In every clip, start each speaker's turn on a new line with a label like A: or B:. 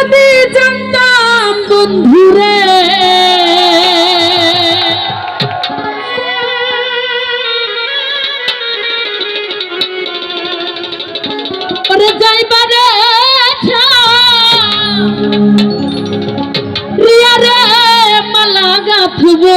A: যদি জানতাম বন্ধুরে যাইবারে আচ্ছা। মালা গাথবো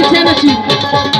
A: পিছিয়ে এনেছি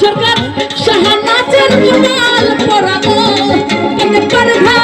A: সরকার সাহায্যের পরামর্শ